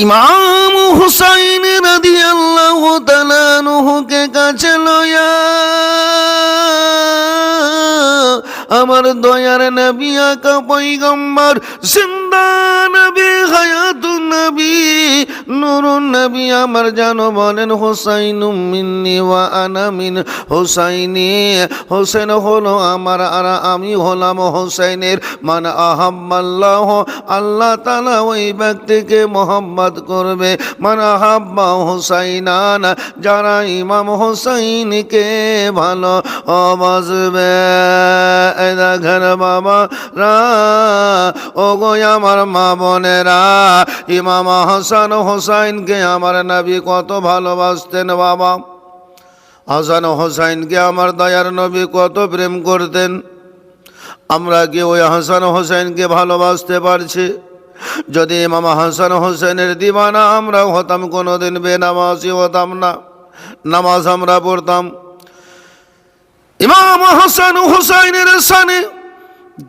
ইমাম হুসাইন রাদি আল্লাহ নুহুকে কাছে লয়া আমার দয়ার নবিয়া আকা পয়গম্বর, জিন্দা নবী হায়াতুন নবী, নুরুন নবী, আমার জানো বলেন হুসাইন মিন্নি ওয়া আনা মিন হুসাইনি। হোসেন হলো আমার, আর আমি হলাম হোসেনের মান আহাম্মাল্লাহ আল্লাহ তালা ওই ব্যক্তিকে মোহাম্মদ করবে। মান আহাব্বা হুসাইনান, যারা ইমাম হুসাইনকে ভালো বাবা রা ও গো আমার মা বোনেরা ইমাম হাসান হোসাইনকে আমার নবী কত ভালোবাসতেন, বাবা। হাসান হোসাইনকে আমার দয়ার নবী কত প্রেম করতেন। আমরা কি ওই হাসান হোসেনকে ভালোবাসতে পারছি? যদি ইমাম হাসান হোসেনের দিবানা আমরা হতাম, কোনোদিন বেনামাজি হতাম না, নামাজ আমরা পড়তাম। ইমাম হাসান হোসেনের সানে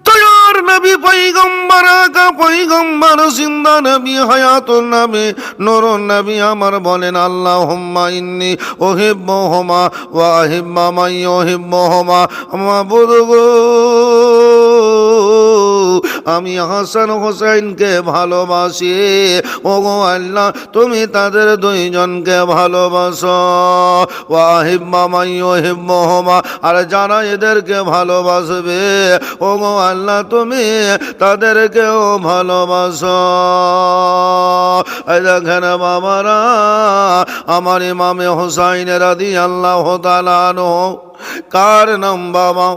দয়ার নবী পৈগম্বর আকা পৈগম্বর জিন্দা নবী, হায়াতুল নবী নুরুন নবী আমার বলেন আল্লাহ হুম্মা ইন্নি ওহিব্ব হোমা ওয়া আহিব্বা মাই ওহিব্ব হোমা মাবুদ গো আমি হাসান হোসেনকে ভালোবাসি। ও গো আল্লাহ, তুমি তাদের দুইজনকে ভালোবাসো। ওয়াহিব্বা মাই ওহিব্ব হোমা আর যারা এদেরকে ভালোবাসবে ও গো আল্লাহ, তুমি তাদেরকেও ভালোবাসো। দেখেন বাবারা, আমার ইমামে হোসাইন রাদি আল্লাহ তালানো কার নাম বাবা?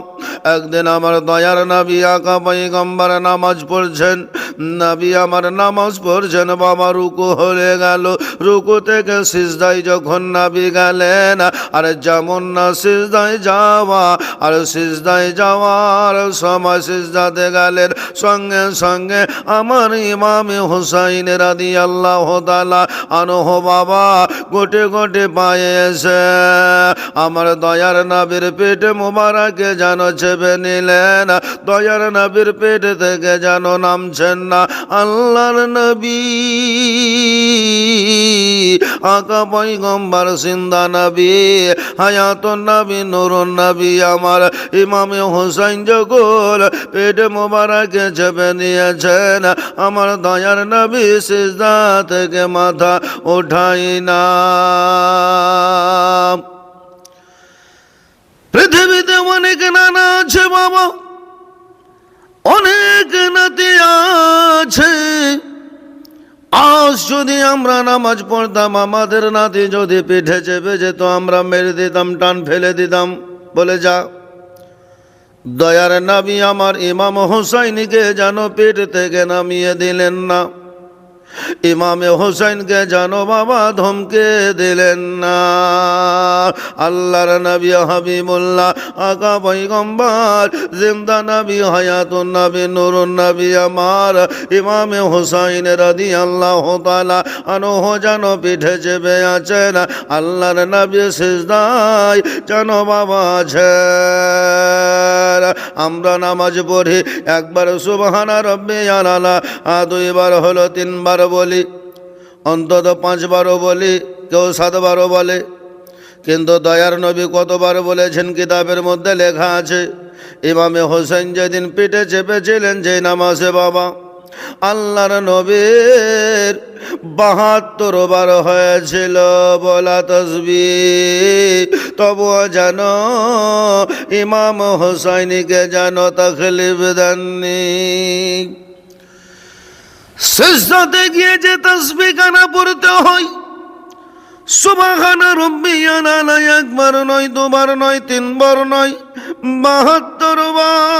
একদিন আমার দয়ার নাবি আকা পৈগম্বর নামাজ পড়ছেন। নাবি আমার নামাজ পড়ছেন, বাবা রুকু হয়ে গেল। রুকু থেকে সিজদাই যখন নাবি গেলেন, আর যেমন না সিজদায় যাওয়া, আর সিজদায় যাওয়ার সময় সিজদাতে গেলেন। সঙ্গে সঙ্গে আমার ইমামে হুসাইন রাদি আল্লাহ তালা আনহ বাবা গোটে গোটে পায়ে এসে আমার দয়ার নাবির পেটে মোবারকে যেন চেপে নিলেন। দয়ার নাবির পেট থেকে যেন নামছেন না, আল্লাহর নবী। আকা পৈগম্বর সিন্দা নবী। হায়াত নবী, নুরুন নবী, আমার ইমামে হোসাইন জগল পেটে মোবারকে চেপে নিয়েছেন, আমার দয়ার নবী সিজদা থেকে মাথা ওঠাই না। পৃথিবীতে অনেক নানা আছে বাবা। অনেক নাতি আছে। আজ যদি আমরা নামাজ পড়তাম, আমাদের নাতি যদি পিঠে চেপে যেত, আমরা মেরে দিতাম, টান ফেলে দিতাম। বলে যা। দয়ার নাবি আমার ইমাম হোসাইনিকে যেন পেট থেকে নামিয়ে দিলেন না। ইমামে হোসেনকে জানো বাবা ধমকে দিলেন না। আল্লাহর নবী হাবিবুল্লাহ আকা পৈগম্বর জিন্দা নবী, হায়াতুন নবী, নুরুন নবী, আমার ইমামে হোসাইন রাদি আল্লাহ তালা আনহ জানো পিঠে চেপে আছেন। আল্লাহর নবী সিজদাই জানো বাবা আছেন। আমরা নামাজ পড়ি, একবার সুবহানা রব্বি আলালা দুইবার হলো তিনবার বলি, অন্তত পাঁচবারও বলি, কেউ সাতবারও বলে। কিন্তু দয়ার নবী কতবার বলেছেন, কিতাবের মধ্যে লেখা আছে, ইমামে হোসেন যেদিন পিঠে চেপেছিলেন যে নামাজে বাবা, আল্লাহর নবীর বাহাত্তর বার হয়েছিল বলা তসবি। তবুও যেন ইমাম হোসাইনিকে যেন তখলিফ দেননি। শেষতে গিয়ে যে তসবি কানা পড়তে হয়, সুবাহানা রব্বিয়ানা একবার নয়, দুবার নয়, তিনবার নয় বাহাত্তর বার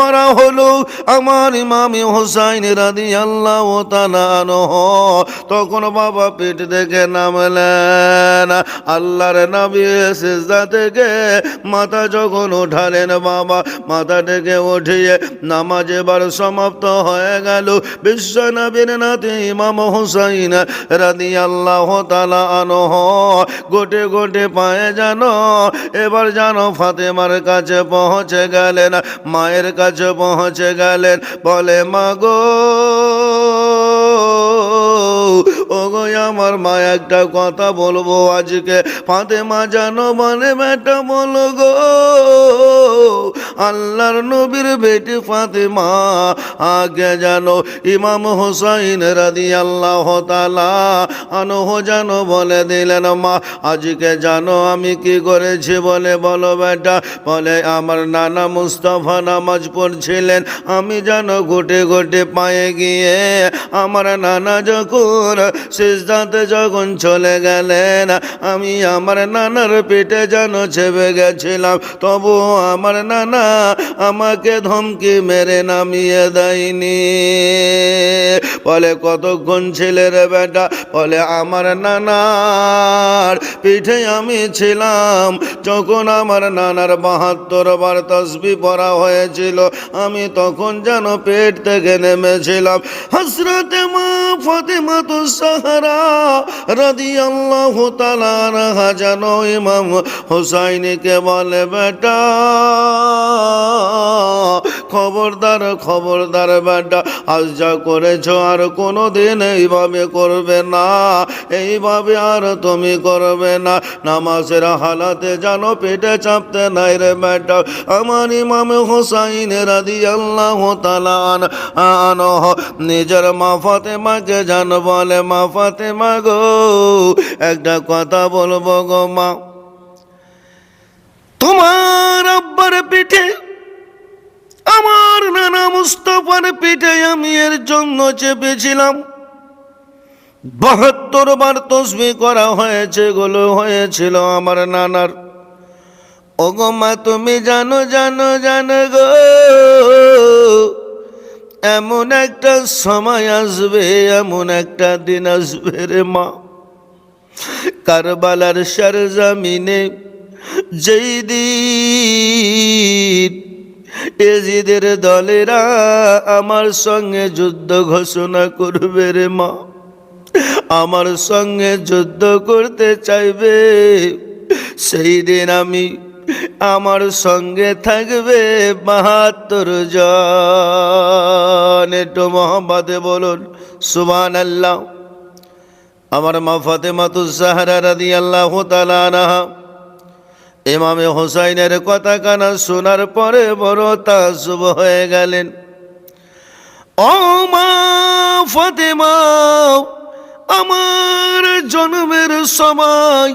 পড়া হলো আমার ইমামি হোসাইন রাদি আল্লাহ তালানো তখন বাবা পেট থেকে নামলেন, আল্লাহর নবী সেজদা থেকে মাথা যখন উঠালেন বাবা, মাথা থেকে উঠিয়ে নামাজ এবার সমাপ্ত হয়ে গেল। বিশ্ব নবীর নাতি ইমাম হোসাইন রাদি আল্লাহ তালা আনহ। গোটে গোটে পায়ে জানো এবার জানো ফাতেমার কাছে পৌঁছে গেলেন, মায়ের কাছে পৌঁছে গেলেন বলে মাগো ওগো আমার মা একটা কথা বলব আজকে। ফাতেমা জানো মানে বেটা বলো গো, আল্লাহর নবীর বেটি ফাতেমা, আগে জানো ইমাম হোসাইন রাদি আল্লাহ তালা আনহ জানো বলে দিলেন, মা, আজকে জানো আমি কি করেছি বলে বলো বেটা। বলে, আমার নানা মুস্তফা নামাজ পড়ছিলেন, আমি জানো গোটে গোটে পায়ে গিয়ে আমার নানা যখন শেষদাতে যখন চলে গেলেন, আমি আমার নানার পেটে যেন চেপে গেছিলাম, তবু আমার নানা আমাকে ধমকি মেরে নামিয়ে দেয়নি। বলে, কতক্ষণ ছেলে রে বেটা? বলে, আমার নানার পিঠে আমি ছিলাম, যখন আমার নানার বাহাত্তর বার তসবি পড়া হয়েছিল, আমি তখন যেন পেট থেকে নেমেছিলাম। হসরতে মা ফতেমা তো রাদি আল্লাহ যেন ইমাম হোসাইনিকে বলে, বেটা, খবরদার খবরদার বেটা, আজ যা করেছ আর কোনো দিন এইভাবে করবে না, এইভাবে আর তুমি করবে না, নামাজের হালাতে জানো পেটে চাপতে নাই রে বেটা। আমার ইমাম হোসাইন রাদি আল্লাহ তালান আনহ নিজের মা ফাতেমাকে জান বলে, মা ফাতেমা গো, একটা কথা বলব গো মা। তোমার আব্বার পিঠে, আমার নানা মুস্তফার পিঠে আমি এর জন্য চেপেছিলাম। বাহাত্তর বার তসবি করা হয়েছে, গুলো হয়েছিল আমার নানার। ওগো মা, তুমি জানো জানো জানো গো এমন একটা সময় আসবে, এমন একটা দিন আসবে রে মা। কারবালার সরজামিনে যেই দিন এজিদের দলেরা আমার সঙ্গে যুদ্ধ ঘোষণা করবে রে মা। আমার সঙ্গে যুদ্ধ করতে চাইবে সেই দিন আমি আমার সঙ্গে থাকবে বাহাত্তর জন। একটু মোহাম্মদে বলুন সুবান আল্লাহ আমার মা ফাতেমাতু সাহারা রাদি আল্লাহ তালানাহা ইমামে হোসাইনের কথা কানা শোনার পরে বড় তাসুব হয়ে গেলেন। ও মা ফাতেমা, আমার জন্মের সময়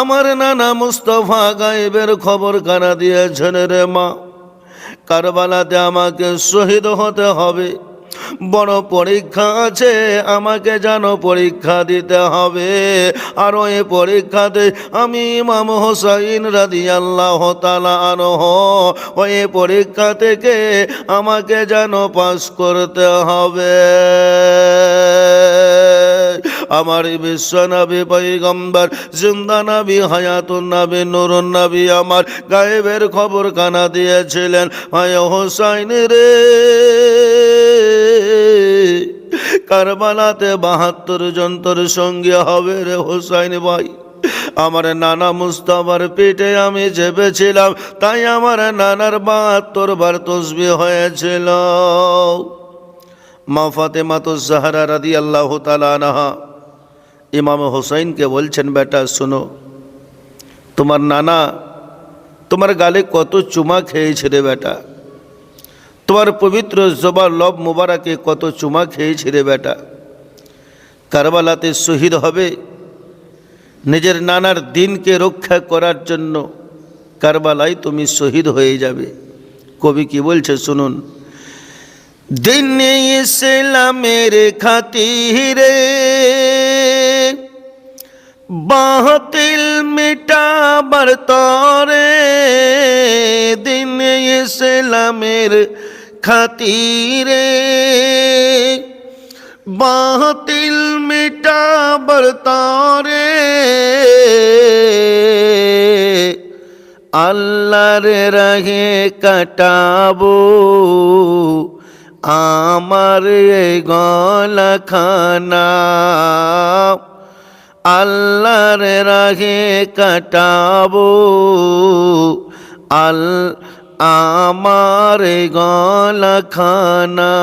আমার নানা মুস্তফা গায়েবের খবর কানা দিয়েছেন রে মা? কারবালাতে আমাকে শহীদ হতে হবে। বড় পরীক্ষা আছে, আমাকে যেন পরীক্ষা দিতে হবে। আর ওই পরীক্ষাতে আমি ইমাম হোসাইন রাদি আল্লাহ তালা আনহ। ওই পরীক্ষা থেকে আমাকে যেন পাস করতে হবে। আমার বিশ্ব নবী পৈগম্বর জিন্দা নবী হায়াতুন নবী, নুরুন নবী আমার গায়েবের খবর কানা দিয়েছিলেন। ভাই হোসাইন রে। কারবালাতে বাহাত্তর জন্তর সঙ্গে হবে রে হোসাইন ভাই। আমার নানা মুস্তাবার পেটে আমি চেপেছিলাম, তাই আমার নানার বাহাত্তর বার তসবি হয়েছিল। মা ফাতেমা তো জাহারা রাদি আল্লাহ তালানাহা ইমাম হোসাইনকে বলছেন, বেটা, শোনো, তোমার নানা তোমার গালে কত চুমা খেয়েছে রে বেটা। তোমার পবিত্র জবা লব মুবারাকে কত চুমা খেয়েছে রে বেটা। কারবালাতে শহীদ হবে নিজের নানার দিনকে রক্ষা করার জন্য কারবালায় তুমি শহীদ হয়ে যাবে। কবি কি বলছে, শুনুন, দিন ইসলামের খাতিরে বাতিল মিটাবার তরে দিন ইসলামের খাতিরে। বাতিল মিটাবার তরে আল্লাহর রাহে কাটাবো। আমার এই গলা খানা আল্লাহর রাহে কাটাবো। আল আমার গলাখানা।